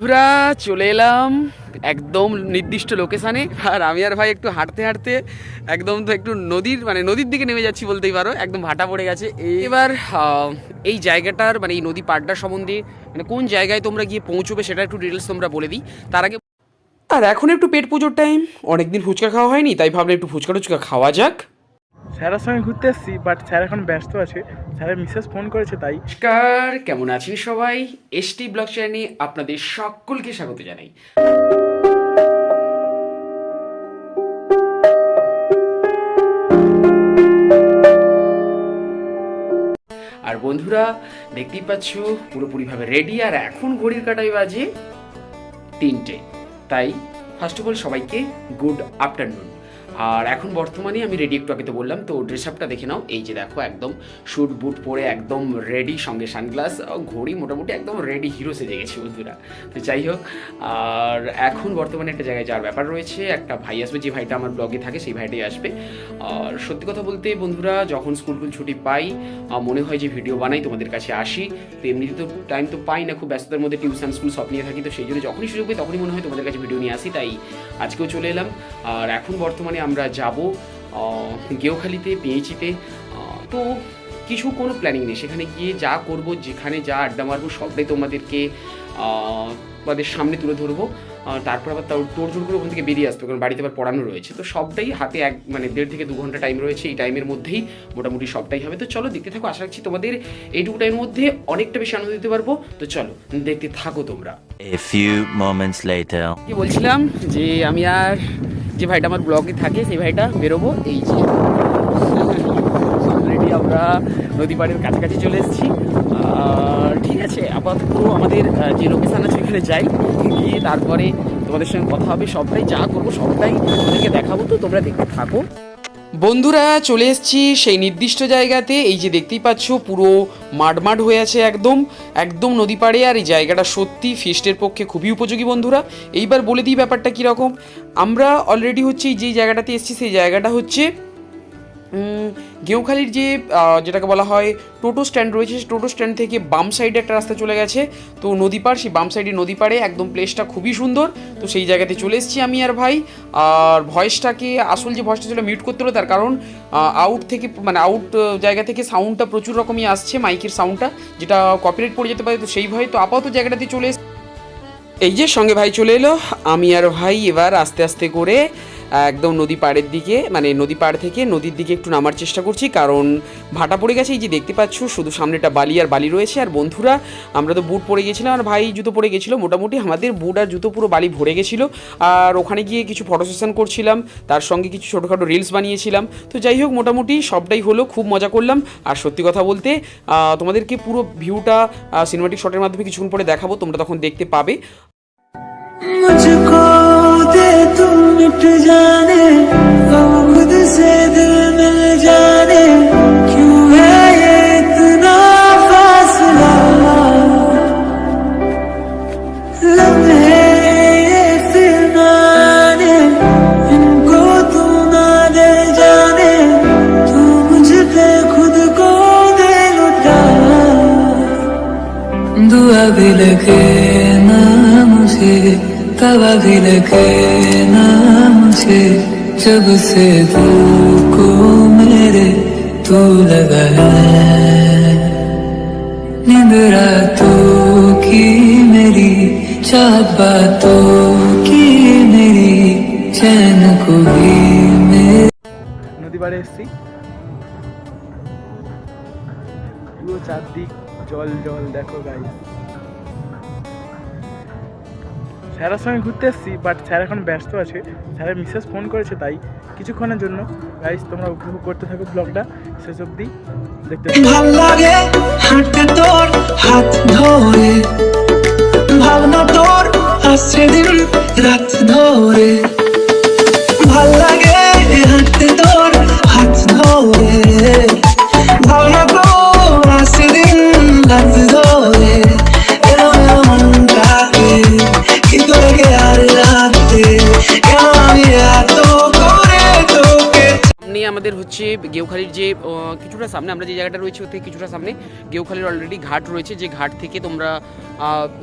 বন্ধুরা, চলে এলাম একদম নির্দিষ্ট লোকেশানে। আর আমি আর ভাই একটু হাঁটতে হাঁটতে একদম তো একটু নদীর মানে নদীর দিকে নেমে যাচ্ছি বলতেই পারো, একদম ভাটা পড়ে গেছে। এবার এই জায়গাটার মানে এই নদী পাড়টার সম্বন্ধে মানে কোন জায়গায় তোমরা গিয়ে পৌঁছবে সেটা একটু ডিটেলস তোমরা বলে দিই। তার আগে আর এখন একটু পেট পুজোর টাইম অনেকদিন ফুচকা খাওয়া হয়নি, তাই ভাবলাম একটু ফুচকা টুচকা খাওয়া যাক। স্যারের সঙ্গে ঘুরতে এসেছি বাট স্যার এখন ব্যস্ত আছে। স্যারের মিসেস ফোন করেছে, তাই। নমস্কার, কেমন আছেন সবাই? এসটি ব্লগ চ্যানেলে আপনাদের সকলকে স্বাগত জানাই। আর বন্ধুরা, দেখতেই পাচ্ছ, পুরোপুরিভাবে রেডি আর এখন ঘড়ির কাটাই বাজে তিনটে। তাই ফার্স্ট অফ অল সবাইকে গুড আফটারনুন আর এখন বর্তমানে আমি রেডি একটু আগে তো বললাম, তো ড্রেস আপটা দেখে নাও। এই যে দেখো, একদম শুট বুট পরে একদম রেডি সঙ্গে সানগ্লাস ঘড়ি মোটামুটি একদম রেডি হিরো সেজে গেছি বন্ধুরা। তো যাই হোক, আর এখন বর্তমানে একটা জায়গায় যাওয়ার ব্যাপার রয়েছে। একটা ভাই আসবে, যে ভাইটা আমার ব্লগে থাকে, সেই ভাইটাই আসবে। আর সত্যি কথা বলতে বন্ধুরা, যখন স্কুল টুল ছুটি পাই মনে হয় যে ভিডিও বানাই, তোমাদের কাছে আসি। তো এমনিতে তো টাইম তো পাই না, খুব ব্যস্ততার মধ্যে টিউশন স্কুল সব নিয়ে থাকি, তো সেই জন্য যখনই সুযোগ পাই, তখনই মনে হয় তোমাদের কাছে ভিডিও নিয়ে আসি। তাই আজকেও চলে এলাম। আর এখন বর্তমানে আমরা যাব গেওখালিতে পিএইচিতে তো কিছু কোনো প্ল্যানিং নেই। সেখানে গিয়ে যা করব যেখানে যা আড্ডা মারবো সবটাই তোমাদেরকে তোমাদের সামনে তুলে ধরবো। তারপর আবার তাও তোর জোর করে ওখান থেকে বেরিয়ে আসবে কারণ বাড়িতে আবার পড়ানো রয়েছে। তো সবটাই হাতে এক মানে দেড় থেকে দু ঘণ্টা টাইম রয়েছে এই টাইমের মধ্যেই। মোটামুটি সবটাই হবে। তো চলো দেখতে থাকো। আশা রাখছি তোমাদের এইটুকু টাইমের মধ্যে অনেকটা বেশি আনন্দ দিতে পারব। তো চলো দেখতে থাকো তোমরা। বলছিলাম? যে আমি আর যে ভাইটা আমার ব্লগে থাকে, সেই ভাইটা বেরোবো এই যে। অলরেডি আমরা নদী পাড়ের কাছাকাছি চলে এসেছি। ঠিক আছে, আপাতত আমাদের যে লোকেশান আছে ওইখানে যাই। গিয়ে তারপরে তোমাদের সঙ্গে কথা হবে। সবটাই যা করব সবটাই তোমাদেরকে দেখাবো। তো তোমরা দেখতে থাকো। বন্ধুরা, চলে এসেছি সেই নির্দিষ্ট জায়গাতে। এই যে দেখতেই পাচ্ছ, পুরো মাডমাড হয়ে আছে একদম। একদম নদী পাড়ে, আর এই জায়গাটা সত্যি ফিস্টের পক্ষে খুবই উপযোগী বন্ধুরা। এইবার বলে দিই ব্যাপারটা কীরকম। আমরা অলরেডি হচ্ছে এই যে জায়গাটাতে এসেছি, সেই জায়গাটা হচ্ছে উম, গেঁওখালির যে যেটাকে বলা হয় টোটো স্ট্যান্ড রয়েছে সেই টোটো স্ট্যান্ড থেকে বাম সাইডে একটা রাস্তা চলে গেছে। তো নদী পাড় সেই বাম সাইডে নদী পাড়ে একদম প্লেসটা খুবই সুন্দর। তো সেই জায়গাতে চলে এসেছি আমি আর ভাই। আর ভয়েসটাকে আসল যে ভয়েসটা ছিল মিউট করতে হলো তার কারণ আউট থেকে মানে আউট জায়গা থেকে সাউন্ডটা প্রচুর রকমই আসছে মাইকের সাউন্ডটা যেটা কপিরাইট পড়ে যেতে পারে তো সেই ভয়ে তো আপাতত জায়গাটাতে চলে এই যে সঙ্গে ভাই চলে এলো আমি আর ভাই এবার আস্তে আস্তে করে একদম নদী পাড়ের দিকে মানে নদী পাড় থেকে নদীর দিকে একটু নামার চেষ্টা করছি, কারণ ভাটা পড়ে গেছে, এই যে দেখতে পাচ্ছ, শুধু সামনেটা বালি আর বালি রয়েছে, আর বন্ধুরা, আমরা তো বুট পরে গেছিলাম, আর ভাই জুতো পরে গেছিল, মোটামুটি আমাদের বুট আর জুতো পুরো বালি ভরে গেছিল, আর ওখানে গিয়ে কিছু ফটো সেশন করছিলাম, তার সঙ্গে কিছু ছোটোখাটো রিলস বানিয়েছিলাম, তো যাই হোক, মোটামুটি সবটাই হলো, খুব মজা করলাম, আর সত্যি কথা বলতে তোমাদেরকে পুরো ভিউটা সিনেমাটিক শটের মাধ্যমে কিছুক্ষণ পরে দেখাবো, তোমরা তখন দেখতে পাবে। मुझको दे तू मिट जाने हम खुद से दिल मिल जाने भी लगे ना मुझे जब से तू को मेरे तू लगा है नींद रातों की मेरी चाहत बातों की मेरी चैन को भी मेरे নদী পাড়ে এসেছি পুরো চারদিক জল জল দেখো গাই স্যারের সঙ্গে ঘুরতে এসেছি বাট স্যার এখন ব্যস্ত আছে। স্যারের মিসেস ফোন করেছে তাই কিছুক্ষণের জন্য। গাইজ তোমরা উপভোগ করতে থাকো ব্লগটা শেষ অবধি দেখতে হচ্ছে গেউখালির যে কিছুটা সামনে, আমরা যে জায়গাটা রয়েছে ওর থেকে কিছুটা সামনে গেউখালির অলরেডি ঘাট রয়েছে। যে ঘাট থেকে তোমরা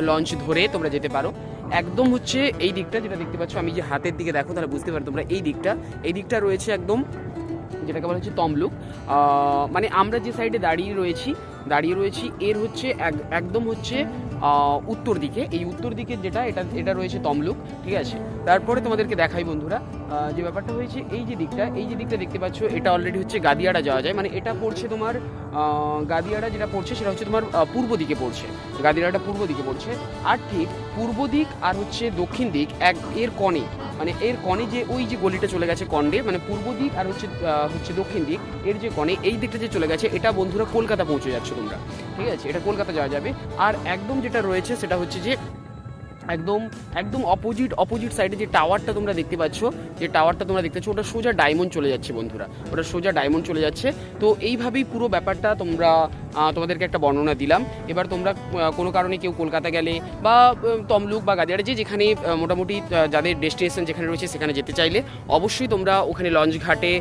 লঞ্চ ধরে তোমরা যেতে পারো। একদম হচ্ছে এই দিকটা যেটা দেখতে পাচ্ছ, আমি যে হাতের দিকে দেখো, তাহলে বুঝতে পারো তোমরা এই দিকটা। এই দিকটা রয়েছে একদম যেটাকে বলা হচ্ছে তমলুক। মানে আমরা যে সাইডে দাঁড়িয়ে রয়েছি দাঁড়িয়ে রয়েছি, এর হচ্ছে এক- একদম হচ্ছে উত্তর দিকে। এই উত্তর দিকে যেটা, এটা এটা রয়েছে তমলুক, ঠিক আছে? তারপরে তোমাদেরকে দেখাই বন্ধুরা যে ব্যাপারটা হয়েছে, এই যে দিকটা, এই যে দিকটা দেখতে পাচ্ছ, এটা অলরেডি হচ্ছে গাদিয়াড়া যাওয়া যায়। মানে এটা পড়ছে তোমার গাদিয়াড়া যেটা পড়ছে, সেটা হচ্ছে তোমার পূর্ব দিকে পড়ছে। গাদিয়াড়াটা পূর্ব দিকে পড়ছে। আর ঠিক পূর্ব দিক আর হচ্ছে দক্ষিণ দিক, এক এর কণে মানে এর কণে যে ওই যে গলিটা চলে গেছে কণ্ডে মানে পূর্ব দিক আর হচ্ছে হচ্ছে দক্ষিণ দিক, এর যে কণে এই দিকটা যে চলে গেছে, এটা বন্ধুরা কলকাতা পৌঁছে যাচ্ছে তোমরা, ঠিক আছে? এটা কলকাতা যাওয়া যাবে। আর একদম যেটা রয়েছে সেটা হচ্ছে যে একদম একদম অপোজিট অপোজিট সাইডে যে টাওয়ারটা তোমরা দেখতে পাচ্ছ, যে টাওয়ারটা তোমরা দেখতে পাচ্ছ, ওটা সোজা ডায়মন্ড চলে যাচ্ছে বন্ধুরা। ওটা সোজা ডায়মন্ড চলে যাচ্ছে। তো এইভাবেই পুরো ব্যাপারটা তোমরা তোমাদেরকে একটা বর্ণনা দিলাম। এবার তোমরা কোনো কারণে কেউ কলকাতা গেলে বা তমলুক বা গাদিয়াড়ে যে যেখানে মোটামুটি যাদের ডেস্টিনেশন যেখানে রয়েছে সেখানে যেতে চাইলে, অবশ্যই তোমরা ওখানে লঞ্চ ঘাটে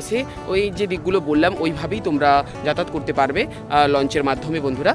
এসে ওই যে দিকগুলো বললাম, ওইভাবেই তোমরা যাতায়াত করতে পারবে লঞ্চের মাধ্যমে বন্ধুরা।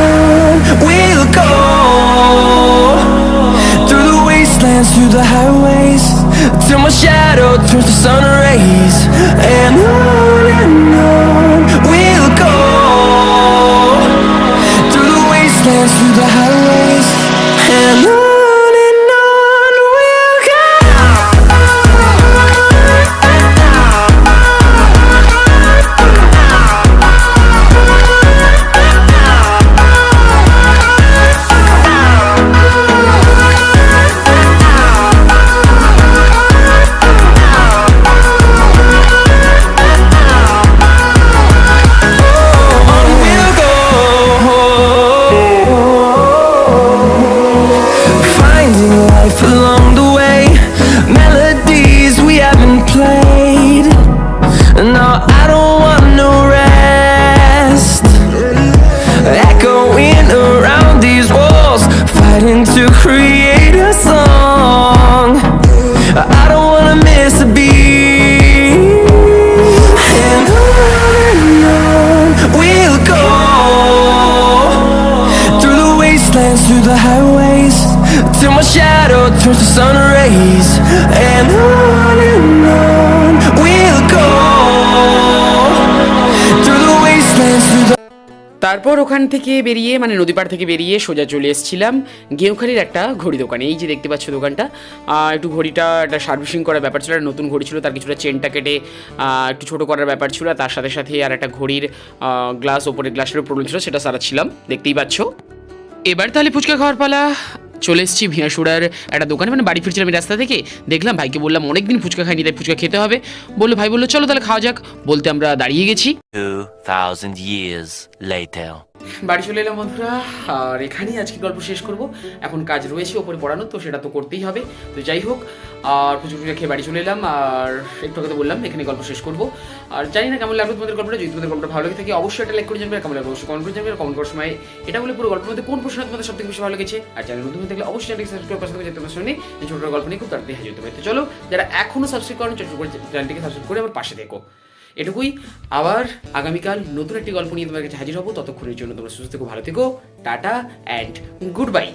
till my shadow turns to sun No, I don't want no rest. Echoing around these walls, fighting to create a song. I don't wanna miss a beat. And on and on we'll go through the wastelands, through the highways, till my shadow turns to sun rays. And on তারপর ওখান থেকে বেরিয়ে মানে নদী পাড় থেকে বেরিয়ে সোজা চলে এসেছিলাম গেউখালির একটা ঘড়ি দোকানে। এই যে দেখতে পাচ্ছ দোকানটা। একটু ঘড়িটা, একটা সার্ভিসিং করার ব্যাপার ছিল নতুন ঘড়ি ছিল, তার কিছুটা চেনটা কেটে একটু ছোটো করার ব্যাপার ছিল তার সাথে সাথে আর একটা ঘড়ির গ্লাস, ওপরের গ্লাসের প্রবলেম ছিল, সেটা সারাচ্ছিলাম। দেখতেই পাচ্ছ। এবার তাহলে ফুচকা খাওয়ার পালা। চলে এসেছি ভিনাসুড়ার একটা দোকানে। মানে বাড়ি ফিরছিলাম রাস্তা থেকে। দেখলাম ভাইকে বললাম অনেকদিন ফুচকা খাইনি তাই ফুচকা খেতে হবে। বলল ভাই বলল চলো তাহলে খাওয়া যাক। বলতে আমরা দাঁড়িয়ে গেছি। 2,000 years later. বাড়ি চলে এলাম বন্ধুরা। আর এখানেই আজকে গল্প শেষ করব। এখন কাজ রয়েছে ওপরে পড়ানো, তো সেটা তো করতেই হবে। তো যাই হোক, আর পুজো পুজো খেয়ে বাড়ি চলে এলাম। আর একটু কথা বললাম এখানে গল্প শেষ করব। আর জানি না কেমন লাগল তোমাদের গল্পটা। যদি তোমাদের গল্পটা ভালো লাগে থাকে, অবশ্যই একটা লাইক করে জানবে কেমন লাগল অবশ্যই কমেন্ট করে জানবে কমেন্ট করার সময়। এটা বলে পুরো গল্পের মধ্যে কোন প্রশ্ন তোমাদের সব থেকে বেশি ভালো লেগেছে। আর চ্যানেল নতুন থাকলে অবশ্যই চ্যানেলটি সাবস্ক্রাইব করে পাশে যেতে পারছ এই ছোটো গল্প নিয়ে খুব তাড়াতাড়ি হাজির হতে পারে। তো চলো, যারা এখনও সাবস্ক্রাইব করেন ছোটো করে চ্যানেলটিকে সাবস্ক্রাইব করে আমার পাশে দেখো। এটুকুই। আবার আগামীকাল নতুন একটি গল্প নিয়ে তোমার কাছে হাজির হব। ততক্ষণের জন্য তোমরা সুস্থ থেকো, ভালো থেকো, টাটা অ্যান্ড গুড বাই